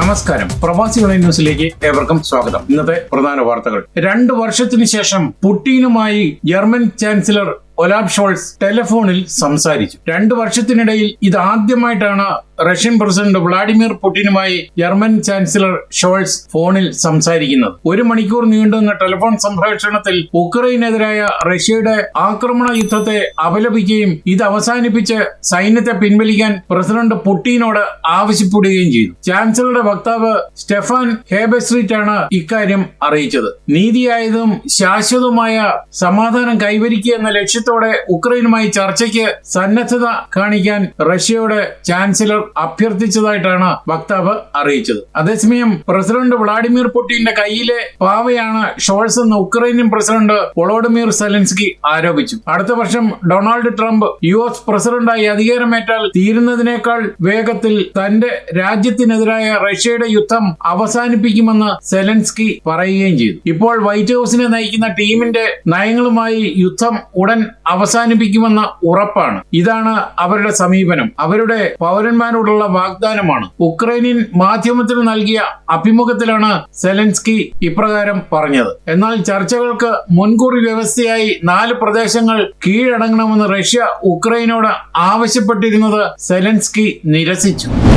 നമസ്കാരം. പ്രവാസികളെ ന്യൂസിലേക്ക് ഏവർക്കും സ്വാഗതം. ഇന്നത്തെ പ്രധാന വാർത്തകൾ. രണ്ട് വർഷത്തിനു ശേഷം പുട്ടീനുമായി ജർമ്മൻ ചാൻസലർ ഒലാബ് ഷോൾസ് ടെലിഫോണിൽ സംസാരിച്ചു. രണ്ടു വർഷത്തിനിടയിൽ ഇത് ആദ്യമായിട്ടാണ് റഷ്യൻ പ്രസിഡന്റ് വ്ളാഡിമിർ പുടിനുമായി ജർമ്മൻ ചാൻസലർ ഷോൾസ് ഫോണിൽ സംസാരിക്കുന്നത്. ഒരു മണിക്കൂർ നീണ്ടുനിന്ന ടെലിഫോൺ സംഭാഷണത്തിൽ ഉക്രൈനെതിരായ റഷ്യയുടെ ആക്രമണ യുദ്ധത്തെ അപലപിക്കുകയും ഇത് അവസാനിപ്പിച്ച് സൈന്യത്തെ പിൻവലിക്കാൻ പ്രസിഡന്റ് പുടിനോട് ആവശ്യപ്പെടുകയും ചെയ്തു. ചാൻസലറുടെ വക്താവ് സ്റ്റെഫാൻ ഹേബസ്ട്രീറ്റ് ആണ് ഇക്കാര്യം അറിയിച്ചത്. നീതിയായതും ശാശ്വതവുമായ സമാധാനം കൈവരിക്കുക എന്ന ലക്ഷ്യത്തോടെ ഉക്രൈനുമായി ചർച്ചയ്ക്ക് സന്നദ്ധത കാണിക്കാൻ റഷ്യയുടെ ചാൻസലർ അഭ്യർത്ഥിച്ചതായിട്ടാണ് വക്താവ് അറിയിച്ചത്. അതേസമയം പ്രസിഡന്റ് വ്ളാഡിമിർ പുടിന്റെ കയ്യിലെ പാവയാണ് ഷോൾസ് എന്ന് ഉക്രൈനിയൻ പ്രസിഡന്റ് വൊളോഡിമിർ സെലൻസ്കി ആരോപിച്ചു. അടുത്ത വർഷം ഡൊണാൾഡ് ട്രംപ് യു എസ് പ്രസിഡന്റായി അധികാരമേറ്റാൽ തീരുന്നതിനേക്കാൾ വേഗത്തിൽ തന്റെ രാജ്യത്തിനെതിരായ റഷ്യയുടെ യുദ്ധം അവസാനിപ്പിക്കുമെന്ന് സെലൻസ്കി പറയുകയും ചെയ്തു. ഇപ്പോൾ വൈറ്റ് ഹൌസിനെ നയിക്കുന്ന ടീമിന്റെ നയങ്ങളുമായി യുദ്ധം ഉടൻ അവസാനിപ്പിക്കുമെന്ന ഉറപ്പാണ്. ഇതാണ് അവരുടെ സമീപനം. അവരുടെ പൗരന്മാരോടുള്ള വാഗ്ദാനമാണ്. ഉക്രൈനിയൻ മാധ്യമത്തിന് നൽകിയ അഭിമുഖത്തിലാണ് സെലൻസ്കി ഇപ്രകാരം പറഞ്ഞത്. എന്നാൽ ചർച്ചകൾക്ക് മുൻകൂർ വ്യവസ്ഥയായി നാല് പ്രദേശങ്ങൾ കീഴടങ്ങണമെന്ന് റഷ്യ ഉക്രൈനോട് ആവശ്യപ്പെട്ടിരുന്നത് സെലൻസ്കി നിരസിച്ചു.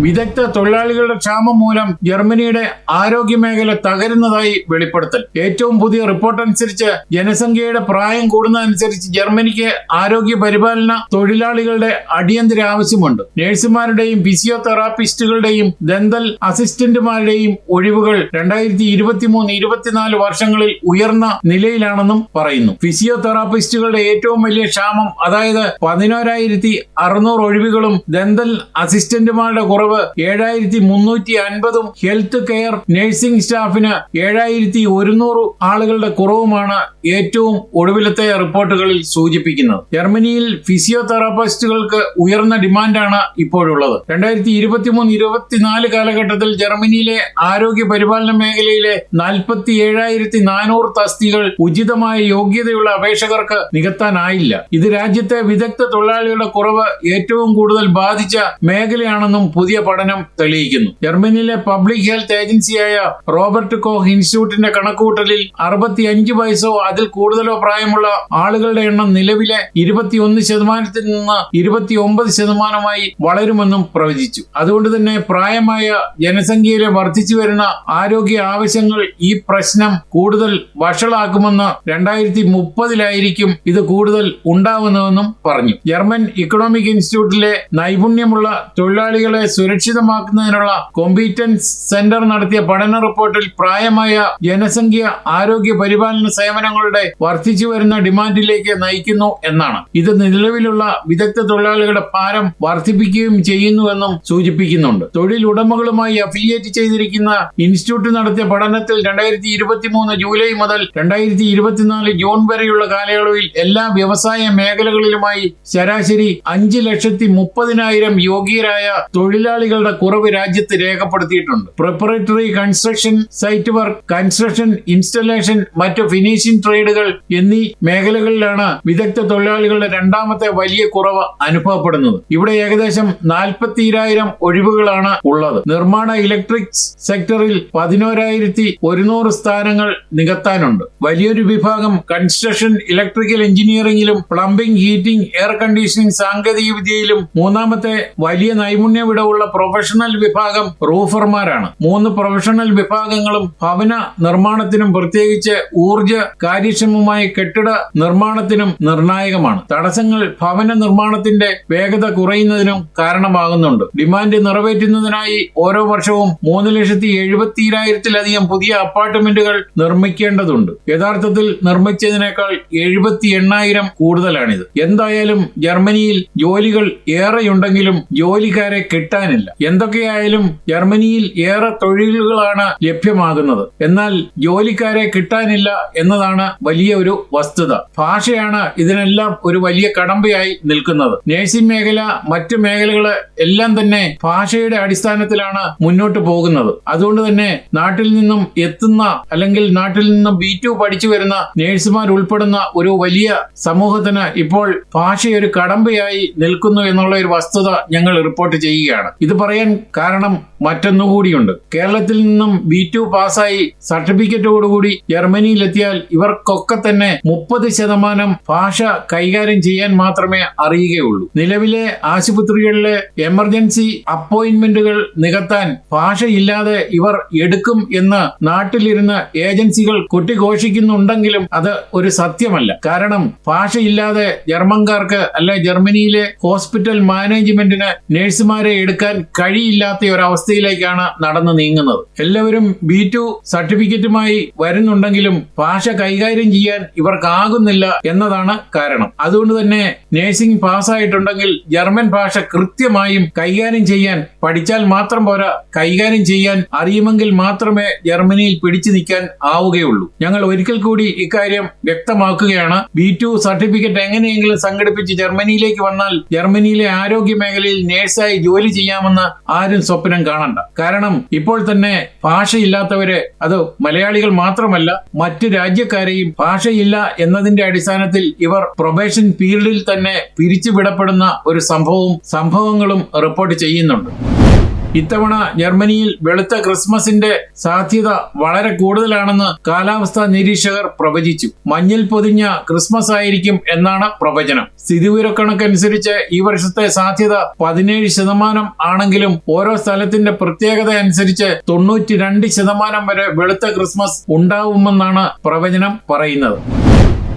വിദഗ്ധ തൊഴിലാളികളുടെ ക്ഷാമം മൂലം ജർമ്മനിയുടെ ആരോഗ്യ മേഖല തകരുന്നതായി വെളിപ്പെടുത്തൽ. ഏറ്റവും പുതിയ റിപ്പോർട്ട് അനുസരിച്ച് ജനസംഖ്യയുടെ പ്രായം കൂടുന്നതനുസരിച്ച് ജർമ്മനിക്ക് ആരോഗ്യ പരിപാലന തൊഴിലാളികളുടെ അടിയന്തര ആവശ്യമുണ്ട്. നഴ്സുമാരുടെയും ഫിസിയോതെറാപ്പിസ്റ്റുകളുടെയും ദന്തൽ അസിസ്റ്റന്റുമാരുടെയും ഒഴിവുകൾ രണ്ടായിരത്തി ഇരുപത്തിമൂന്ന് ഇരുപത്തിനാല് വർഷങ്ങളിൽ ഉയർന്ന നിലയിലാണെന്നും പറയുന്നു. ഫിസിയോതെറാപ്പിസ്റ്റുകളുടെ ഏറ്റവും വലിയ ക്ഷാമം അതായത് പതിനോരായിരത്തി അറുന്നൂറ് ഒഴിവുകളും ദന്തൽ അസിസ്റ്റന്റുമാരുടെ കുറവ് ഏഴായിരത്തി മുന്നൂറ്റി അൻപതും ഹെൽത്ത് കെയർ നഴ്സിംഗ് സ്റ്റാഫിന് ഏഴായിരത്തി ഒരുന്നൂറ് ആളുകളുടെ കുറവുമാണ് ഏറ്റവും ഒടുവിലത്തെ റിപ്പോർട്ടുകളിൽ സൂചിപ്പിക്കുന്നത്. ജർമ്മനിയിൽ ഫിസിയോതെറാപ്പിസ്റ്റുകൾക്ക് ഉയർന്ന ഡിമാൻഡാണ് ഇപ്പോഴുള്ളത്. രണ്ടായിരത്തി ഇരുപത്തിമൂന്ന് ഇരുപത്തിനാല് കാലഘട്ടത്തിൽ ജർമ്മനിയിലെ ആരോഗ്യ പരിപാലന മേഖലയിലെ നാൽപ്പത്തി ഏഴായിരത്തി നാനൂറ് തസ്തികൾ ഉചിതമായ യോഗ്യതയുള്ള അപേക്ഷകർക്ക് നികത്താനായില്ല. ഇത് രാജ്യത്തെ വിദഗ്ധ തൊഴിലാളികളുടെ കുറവ് ഏറ്റവും കൂടുതൽ ബാധിച്ച മേഖലയാണെന്നും പുതിയ പഠനം തെളിയിക്കുന്നു. ജർമ്മനിയിലെ പബ്ലിക് ഹെൽത്ത് ഏജൻസിയായ റോബർട്ട് കോഹ് ഇൻസ്റ്റിറ്റ്യൂട്ടിന്റെ കണക്കുകൂട്ടലിൽ അറുപത്തിയഞ്ച് വയസ്സോ അതിൽ കൂടുതലോ പ്രായമുള്ള ആളുകളുടെ എണ്ണം നിലവിലെ ഇരുപത്തിയൊന്ന് ശതമാനത്തിൽ നിന്ന് ഇരുപത്തിയൊമ്പത് ശതമാനമായി വളരുമെന്നും പ്രവചിച്ചു. അതുകൊണ്ട് തന്നെ പ്രായമായ ജനസംഖ്യയിലെ വർദ്ധിച്ചു വരുന്ന ആരോഗ്യ ആവശ്യങ്ങൾ ഈ പ്രശ്നം കൂടുതൽ വഷളാക്കുമെന്ന് രണ്ടായിരത്തി മുപ്പതിലായിരിക്കും ഇത് കൂടുതൽ ഉണ്ടാവുന്നതെന്നും പറഞ്ഞു. ജർമ്മൻ ഇക്കണോമിക് ഇൻസ്റ്റിറ്റ്യൂട്ടിലെ നൈപുണ്യമുള്ള തൊഴിലാളികളെ സുരക്ഷിതമാക്കുന്നതിനുള്ള കോമ്പീറ്റൻസ് സെന്റർ നടത്തിയ പഠന റിപ്പോർട്ടിൽ പ്രായമായ ജനസംഖ്യ ആരോഗ്യ പരിപാലന സേവനങ്ങളുടെ വർദ്ധിച്ചു വരുന്ന ഡിമാൻഡിലേക്ക് നയിക്കുന്നു എന്നാണ്. ഇത് നിലവിലുള്ള വിദഗ്ധ തൊഴിലാളികളുടെ ഭാരം വർദ്ധിപ്പിക്കുകയും ചെയ്യുന്നുവെന്നും സൂചിപ്പിക്കുന്നുണ്ട്. തൊഴിൽ ഉടമകളുമായി അഫിലിയേറ്റ് ചെയ്തിരിക്കുന്ന ഇൻസ്റ്റിറ്റ്യൂട്ട് നടത്തിയ പഠനത്തിൽ രണ്ടായിരത്തി ഇരുപത്തിമൂന്ന് ജൂലൈ മുതൽ രണ്ടായിരത്തി ഇരുപത്തിനാല് ജൂൺ വരെയുള്ള കാലയളവിൽ എല്ലാ വ്യവസായ മേഖലകളിലുമായി ശരാശരി അഞ്ച് ലക്ഷത്തി മുപ്പതിനായിരം യോഗ്യരായ തൊഴിലാളികളുടെ കുറവ് രാജ്യത്ത് രേഖപ്പെടുത്തിയിട്ടുണ്ട്. Preparatory construction site work construction installation മറ്റു ഫിനിഷിംഗ് ട്രേഡുകൾ എന്നീ മേഖലകളിലാണ് വിദഗ്ധ തൊഴിലാളികളുടെ രണ്ടാമത്തെ വലിയ കുറവ് അനുഭവപ്പെടുന്നത്. ഇവിടെ ഏകദേശം നാൽപ്പത്തിരായിരം ഒഴിവുകളാണ് ഉള്ളത്. നിർമ്മാണ ഇലക്ട്രിക്സ് സെക്ടറിൽ പതിനോരായിരത്തി ഒരുന്നൂറ് സ്ഥാനങ്ങൾ നികത്താനുണ്ട്. വലിയൊരു വിഭാഗം കൺസ്ട്രക്ഷൻ ഇലക്ട്രിക്കൽ എഞ്ചിനീയറിംഗിലും പ്ലംബിംഗ് ഹീറ്റിംഗ് എയർ കണ്ടീഷനിംഗ് സാങ്കേതിക വിദ്യയിലും മൂന്നാമത്തെ വലിയ നൈപുണ്യവിടവുള്ള പ്രൊഫഷണൽ വിഭാഗം റൂഫർമാരാണ്. മൂന്ന് പ്രൊഫഷണൽ വിഭാഗങ്ങളും ഭവന നിർമ്മാണത്തിനും പ്രത്യേകിച്ച് ഊർജ കാര്യക്ഷമമായ കെട്ടിട നിർമ്മാണത്തിനും നിർണായകമാണ്. തടസ്സങ്ങൾ ഭവന നിർമ്മാണത്തിന്റെ വേഗത കുറയുന്നതിനും കാരണമാകുന്നുണ്ട്. ഡിമാൻഡ് നിറവേറ്റുന്നതിനായി ഓരോ വർഷവും മൂന്ന് ലക്ഷത്തി എഴുപത്തിയിരായിരത്തിലധികം പുതിയ അപ്പാർട്ട്മെന്റുകൾ നിർമ്മിക്കേണ്ടതുണ്ട്. യഥാർത്ഥത്തിൽ നിർമ്മിച്ചതിനേക്കാൾ എഴുപത്തി എണ്ണായിരം കൂടുതലാണിത്. എന്തായാലും ജർമ്മനിയിൽ ജോലികൾ ഏറെയുണ്ടെങ്കിലും ജോലിക്കാരെ കിട്ടാനില്ല എന്തൊക്കെയായാലും ജർമ്മനിയിൽ ഏറെ തൊഴിലുകളാണ് ലഭ്യമാകുന്നത്. എന്നാൽ ജോലിക്കാരെ കിട്ടാനില്ല എന്നതാണ് വലിയ ഒരു വസ്തുത. ഭാഷയാണ് ഇതിനെല്ലാം ഒരു വലിയ കടമ്പയായി നിൽക്കുന്നത്. നേഴ്സിംഗ് മേഖല മറ്റ് മേഖലകൾ എല്ലാം തന്നെ ഭാഷയുടെ അടിസ്ഥാനത്തിലാണ് മുന്നോട്ട് പോകുന്നത്. അതുകൊണ്ട് തന്നെ നാട്ടിൽ നിന്നും എത്തുന്ന അല്ലെങ്കിൽ നാട്ടിൽ നിന്നും ബി ടു പഠിച്ചു വരുന്ന നേഴ്സുമാർ ഉൾപ്പെടുന്ന ഒരു വലിയ സമൂഹത്തിന് ഇപ്പോൾ ഭാഷയൊരു കടമ്പയായി നിൽക്കുന്നു എന്നുള്ള ഒരു വസ്തുത ഞങ്ങൾ റിപ്പോർട്ട് ചെയ്യുകയാണ്. ഇത് പറയാൻ കാരണം മറ്റൊന്നുകൂടിയുണ്ട്. കേരളത്തിൽ നിന്നും ബി ടു പാസ്സായി സർട്ടിഫിക്കറ്റോടുകൂടി ജർമ്മനിയിലെത്തിയാൽ ഇവർക്കൊക്കെ തന്നെ മുപ്പത് ശതമാനം ഭാഷ കൈകാര്യം ചെയ്യാൻ മാത്രമേ അറിയുകയുള്ളൂ. നിലവിലെ ആശുപത്രികളിലെ എമർജൻസി അപ്പോയിന്റ്മെന്റുകൾ നികത്താൻ ഭാഷയില്ലാതെ ഇവർ എടുക്കും എന്ന് നാട്ടിലിരുന്ന് ഏജൻസികൾ കൊട്ടിഘോഷിക്കുന്നുണ്ടെങ്കിലും അത് ഒരു സത്യമല്ല. കാരണം ഭാഷയില്ലാതെ ജർമ്മൻകാർക്ക് അല്ലെ ജർമ്മനിയിലെ ഹോസ്പിറ്റൽ മാനേജ്മെന്റിന് നഴ്സുമാരെ എടുക്കാൻ കഴിയില്ലാത്ത ഒരവസ്ഥയിലേക്കാണ് നടന്നു നീങ്ങുന്നത്. എല്ലാവരും ബി ടു സർട്ടിഫിക്കറ്റുമായി വരുന്നുണ്ടെങ്കിലും ഭാഷ കൈകാര്യം ചെയ്യാൻ ഇവർക്കാകുന്നില്ല എന്നതാണ് കാരണം. അതുകൊണ്ട് തന്നെ നേഴ്സിംഗ് പാസ്സായിട്ടുണ്ടെങ്കിൽ ജർമ്മൻ ഭാഷ കൃത്യമായും കൈകാര്യം ചെയ്യാൻ പഠിച്ചാൽ മാത്രം പോരാ കൈകാര്യം ചെയ്യാൻ അറിയുമെങ്കിൽ മാത്രമേ ജർമ്മനിയിൽ പിടിച്ചു നിൽക്കാൻ ആവുകയുള്ളൂ. ഞങ്ങൾ ഒരിക്കൽ കൂടി ഇക്കാര്യം വ്യക്തമാക്കുകയാണ്. ബി ടു സർട്ടിഫിക്കറ്റ് എങ്ങനെയെങ്കിലും സംഘടിപ്പിച്ച് ജർമ്മനിയിലേക്ക് വന്നാൽ ജർമ്മനിയിലെ ആരോഗ്യ മേഖലയിൽ നേഴ്സായി ജോലി ചെയ്യാമെന്ന് ആരും സ്വപ്നം കാണണ്ട. കാരണം ഇപ്പോൾ തന്നെ ഭാഷയില്ലാത്തവരെ അത് മലയാളികൾ മാത്രമല്ല മറ്റ് രാജ്യക്കാരെയും ഭാഷയില്ല എന്നതിന്റെ അടിസ്ഥാനത്തിൽ ഇവർ പ്രൊബേഷൻ ഫീൽഡിൽ തന്നെ പിരിച്ചുവിടപ്പെടുന്ന ഒരു സംഭവവും സംഭവങ്ങളും റിപ്പോർട്ട് ചെയ്യുന്നുണ്ട്. ഇത്തവണ ജർമ്മനിയിൽ വെളുത്ത ക്രിസ്മസിന്റെ സാധ്യത വളരെ കൂടുതലാണെന്ന് കാലാവസ്ഥാ നിരീക്ഷകർ പ്രവചിച്ചു. മഞ്ഞിൽ പൊതിഞ്ഞ ക്രിസ്മസ് ആയിരിക്കും എന്നാണ് പ്രവചനം. സ്ഥിതിവിവരക്കണക്കനുസരിച്ച് ഈ വർഷത്തെ സാധ്യത പതിനേഴ് ശതമാനം ആണെങ്കിലും ഓരോ സ്ഥലത്തിന്റെ പ്രത്യേകത അനുസരിച്ച് തൊണ്ണൂറ്റി ശതമാനം വരെ വെളുത്ത ക്രിസ്മസ് ഉണ്ടാവുമെന്നാണ് പ്രവചനം പറയുന്നത്.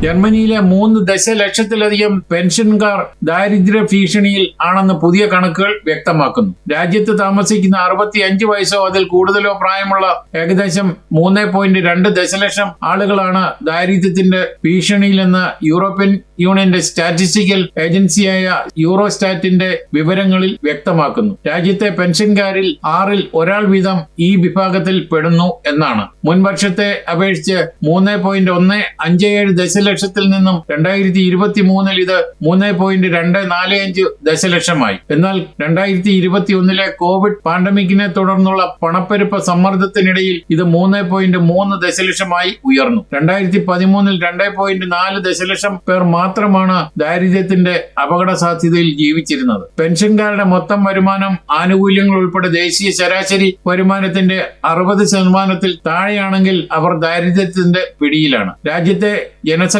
ജർമ്മനിയിലെ മൂന്ന് ദശലക്ഷത്തിലധികം പെൻഷൻകാർ ദാരിദ്ര്യ ഭീഷണിയിൽ ആണെന്ന് പുതിയ കണക്കുകൾ വ്യക്തമാക്കുന്നു. രാജ്യത്ത് താമസിക്കുന്ന അറുപത്തി അഞ്ച് വയസ്സോ അതിൽ കൂടുതലോ പ്രായമുള്ള ഏകദേശം മൂന്ന് പോയിന്റ് രണ്ട് ദശലക്ഷം ആളുകളാണ് ദാരിദ്ര്യത്തിന്റെ ഭീഷണിയിലെന്ന് യൂറോപ്യൻ യൂണിയന്റെ സ്റ്റാറ്റിസ്റ്റിക്കൽ ഏജൻസിയായ യൂറോസ്റ്റാറ്റിന്റെ വിവരങ്ങളിൽ വ്യക്തമാക്കുന്നു. രാജ്യത്തെ പെൻഷൻകാരിൽ ആറിൽ ഒരാൾ വീതം ഈ വിഭാഗത്തിൽ പെടുന്നു എന്നാണ്. മുൻവർഷത്തെ അപേക്ഷിച്ച് മൂന്ന് പോയിന്റ് ഒന്ന് അഞ്ച് ഏഴ് ദശലക്ഷത്തിൽ നിന്നും രണ്ടായിരത്തി ഇരുപത്തി മൂന്നിൽ ഇത് മൂന്ന് പോയിന്റ് രണ്ട് നാല് അഞ്ച് ദശലക്ഷമായി. എന്നാൽ രണ്ടായിരത്തി ഇരുപത്തി ഒന്നിലെ കോവിഡ് പാൻഡമിക്കിനെ തുടർന്നുള്ള പണപ്പെരുപ്പ സമ്മർദ്ദത്തിനിടയിൽ ഇത് മൂന്ന് പോയിന്റ് മൂന്ന് ദശലക്ഷമായി ഉയർന്നു. രണ്ടായിരത്തി പതിമൂന്നിൽ രണ്ട് പോയിന്റ് നാല് ദശലക്ഷം പേർ മാത്രമാണ് ദാരിദ്ര്യത്തിന്റെ അപകട സാധ്യതയിൽ ജീവിച്ചിരുന്നത്. പെൻഷൻകാരുടെ മൊത്തം വരുമാനം ആനുകൂല്യങ്ങൾ ഉൾപ്പെടെ ദേശീയ ശരാശരി വരുമാനത്തിന്റെ അറുപത് ശതമാനത്തിൽ താഴെയാണെങ്കിൽ അവർ ദാരിദ്ര്യത്തിന്റെ പിടിയിലാണ്. രാജ്യത്തെ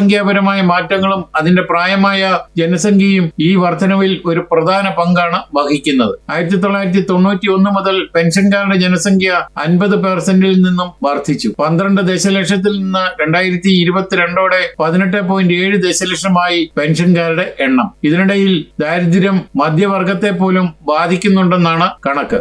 ജനസംഖ്യാപരമായ മാറ്റങ്ങളും അതിന്റെ പ്രായമായ ജനസംഖ്യയും ഈ വർധനവിൽ ഒരു പ്രധാന പങ്കാണ് വഹിക്കുന്നത്. ആയിരത്തി തൊള്ളായിരത്തി തൊണ്ണൂറ്റി ഒന്ന് മുതൽ പെൻഷൻകാരുടെ ജനസംഖ്യ അൻപത് പെർസെന്റിൽ നിന്നും വർദ്ധിച്ചു. പന്ത്രണ്ട് ദശലക്ഷത്തിൽ നിന്ന് രണ്ടായിരത്തി ഇരുപത്തിരണ്ടോടെ പതിനെട്ട് പോയിന്റ് ഏഴ് ദശലക്ഷമായി പെൻഷൻകാരുടെ എണ്ണം. ഇതിനിടയിൽ ദാരിദ്ര്യം മധ്യവർഗത്തെ പോലും ബാധിക്കുന്നുണ്ടെന്നാണ് കണക്ക്.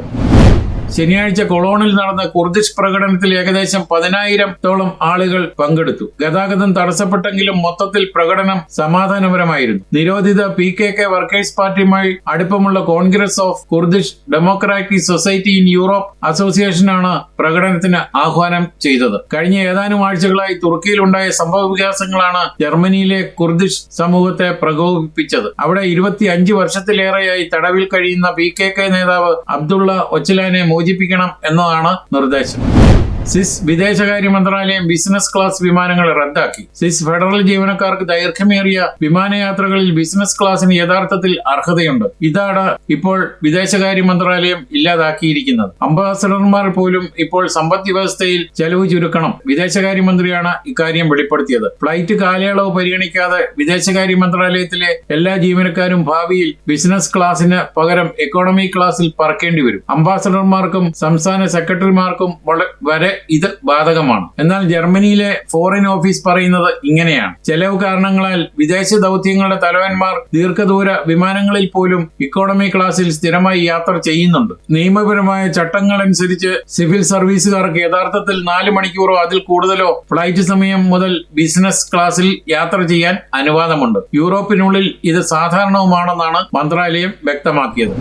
ശനിയാഴ്ച കൊളോണിൽ നടന്ന കുർദിഷ് പ്രകടനത്തിൽ ഏകദേശം പതിനായിരത്തോളം ആളുകൾ പങ്കെടുത്തു. ഗതാഗതം തടസ്സപ്പെട്ടെങ്കിലും മൊത്തത്തിൽ പ്രകടനം സമാധാനപരമായിരുന്നു. നിരോധിത പി കെ കെ വർക്കേഴ്സ് പാർട്ടിയുമായി അടുപ്പമുള്ള Congress of Kurdish democratic society in Europe അസോസിയേഷനാണ് പ്രകടനത്തിന് ആഹ്വാനം ചെയ്തത്. കഴിഞ്ഞ ഏതാനും ആഴ്ചകളായി തുർക്കിയിലുണ്ടായ സംഭവ വികാസങ്ങളാണ് ജർമ്മനിയിലെ കുർദിഷ് സമൂഹത്തെ പ്രകോപിപ്പിച്ചത്. അവിടെ ഇരുപത്തി അഞ്ച് വർഷത്തിലേറെയായി തടവിൽ കഴിയുന്ന പി കെ കെ നേതാവ് അബ്ദുള്ള ഒച്ചലാനെ മോചിപ്പിക്കണം എന്നതാണ് നിർദ്ദേശം. സ്വിസ് വിദേശകാര്യ മന്ത്രാലയം ബിസിനസ് ക്ലാസ് വിമാനങ്ങൾ റദ്ദാക്കി. സ്വിസ് ഫെഡറൽ ജീവനക്കാർക്ക് ദൈർഘ്യമേറിയ വിമാനയാത്രകളിൽ ബിസിനസ് ക്ലാസിന് യഥാർത്ഥത്തിൽ അർഹതയുണ്ട്. ഇതാണ് ഇപ്പോൾ വിദേശകാര്യ മന്ത്രാലയം ഇല്ലാതാക്കിയിരിക്കുന്നത്. അംബാസഡർമാർ പോലും ഇപ്പോൾ സമ്പദ് വ്യവസ്ഥയിൽ ചെലവ് ചുരുക്കണം. വിദേശകാര്യമന്ത്രിയാണ് ഇക്കാര്യം വെളിപ്പെടുത്തിയത്. ഫ്ലൈറ്റ് കാലയളവ് പരിഗണിക്കാതെ വിദേശകാര്യ മന്ത്രാലയത്തിലെ എല്ലാ ജീവനക്കാരും ഭാവിയിൽ ബിസിനസ് ക്ലാസിന് പകരം എക്കോണമി ക്ലാസിൽ പറക്കേണ്ടി വരും. അംബാസഡർമാർക്കും സംസ്ഥാന സെക്രട്ടറിമാർക്കും വരെ ഇത് ബാധകമാണ്. എന്നാൽ ജർമ്മനിയിലെ ഫോറിൻ ഓഫീസ് പറയുന്നത് ഇങ്ങനെയാണ്. ചെലവ് കാരണങ്ങളാൽ വിദേശ ദൗത്യങ്ങളുടെ തലവന്മാർ ദീർഘദൂര വിമാനങ്ങളിൽ പോലും ഇക്കോണമി ക്ലാസ്സിൽ സ്ഥിരമായി യാത്ര ചെയ്യുന്നുണ്ട്. നിയമപരമായ ചട്ടങ്ങൾ അനുസരിച്ച് സിവിൽ സർവീസുകാർക്ക് യഥാർത്ഥത്തിൽ നാല് മണിക്കൂറോ അതിൽ കൂടുതലോ ഫ്ലൈറ്റ് സമയം മുതൽ ബിസിനസ് ക്ലാസ്സിൽ യാത്ര ചെയ്യാൻ അനുവാദമുണ്ട്. യൂറോപ്പിനുള്ളിൽ ഇത് സാധാരണവുമാണെന്നാണ് മന്ത്രാലയം വ്യക്തമാക്കിയത്.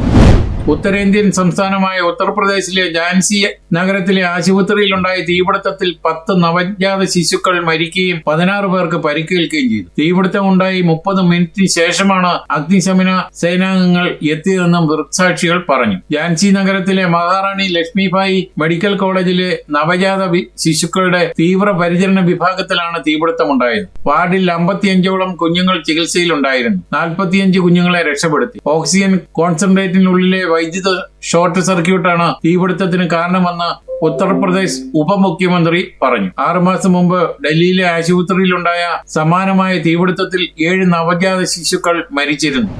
ഉത്തരേന്ത്യൻ സംസ്ഥാനമായ ഉത്തർപ്രദേശിലെ ജാൻസി നഗരത്തിലെ ആശുപത്രിയിലുണ്ടായ തീപിടുത്തത്തിൽ പത്ത് നവജാത ശിശുക്കൾ മരിക്കുകയും പതിനാറ് പേർക്ക് പരിക്കേൽക്കുകയും ചെയ്തു. തീപിടുത്തം ഉണ്ടായി മുപ്പത് മിനിറ്റിന് ശേഷമാണ് അഗ്നിശമന സേനാംഗങ്ങൾ എത്തിയതെന്നും ദൃക്സാക്ഷികൾ പറഞ്ഞു. ജാൻസി നഗരത്തിലെ മഹാറാണി ലക്ഷ്മിഭായി മെഡിക്കൽ കോളേജിലെ നവജാത ശിശുക്കളുടെ തീവ്ര പരിചരണ വിഭാഗത്തിലാണ് തീപിടുത്തമുണ്ടായത്. വാർഡിൽ അമ്പത്തിയഞ്ചോളം കുഞ്ഞുങ്ങൾ ചികിത്സയിലുണ്ടായിരുന്നു. നാൽപ്പത്തിയഞ്ച് കുഞ്ഞുങ്ങളെ രക്ഷപ്പെടുത്തി. ഓക്സിജൻ കോൺസെൻട്രേറ്റിനുള്ളിലെ വൈദ്യുത ഷോർട്ട് സർക്യൂട്ടാണ് തീപിടുത്തത്തിന് കാരണമെന്ന് ഉത്തർപ്രദേശ് ഉപമുഖ്യമന്ത്രി പറഞ്ഞു. ആറുമാസം മുമ്പ് ഡൽഹിയിലെ ആശുപത്രിയിലുണ്ടായ സമാനമായ തീപിടുത്തത്തിൽ ഏഴ് നവജാത ശിശുക്കൾ മരിച്ചിരുന്നു.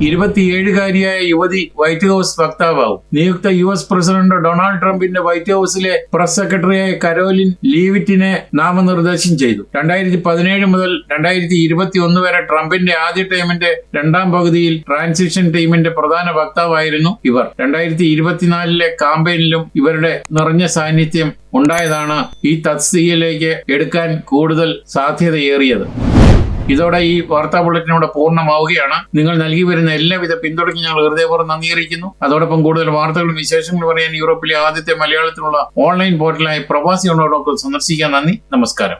ഇരുപത്തിയേഴുകാരിയായ യുവതി വൈറ്റ് ഹൌസ് വക്താവാകും നിയുക്ത യു എസ് പ്രസിഡന്റ് ഡൊണാൾഡ് ട്രംപിന്റെ വൈറ്റ് ഹൌസിലെ പ്രസ് സെക്രട്ടറിയായ കരോലിൻ ലീവിറ്റിനെ നാമനിർദ്ദേശം ചെയ്തു. രണ്ടായിരത്തി പതിനേഴ് മുതൽ രണ്ടായിരത്തി ഇരുപത്തി ഒന്ന് വരെ ട്രംപിന്റെ ആദ്യ ടൈമിന്റെ രണ്ടാം പകുതിയിൽ ട്രാൻസിഷൻ ടീമിന്റെ പ്രധാന വക്താവായിരുന്നു ഇവർ. രണ്ടായിരത്തി ഇരുപത്തിനാലിലെ കാമ്പയിനിലും ഇവരുടെ നിറഞ്ഞ സാന്നിധ്യം ഉണ്ടായതാണ് ഈ തസ്തികയിലേക്ക് എടുക്കാൻ കൂടുതൽ സാധ്യതയേറിയത്. ഇതോടെ ഈ വാർത്താ ബുള്ളറ്റിനോട് പൂർണമാവുകയാണ്. നിങ്ങൾ നൽകി വരുന്ന എല്ലാവിധ പിന്തുണയ്ക്ക് ഞങ്ങൾ ഹൃദയപൂർവം നന്ദി അറിയിക്കുന്നു. അതോടൊപ്പം കൂടുതൽ വാർത്തകളും വിശേഷങ്ങളും പറയാൻ യൂറോപ്പിലെ ആദ്യത്തെ മലയാളത്തിലുള്ള ഓൺലൈൻ പോർട്ടലായ പ്രവാസി സന്ദർശിക്കാൻ നന്ദി. നമസ്കാരം.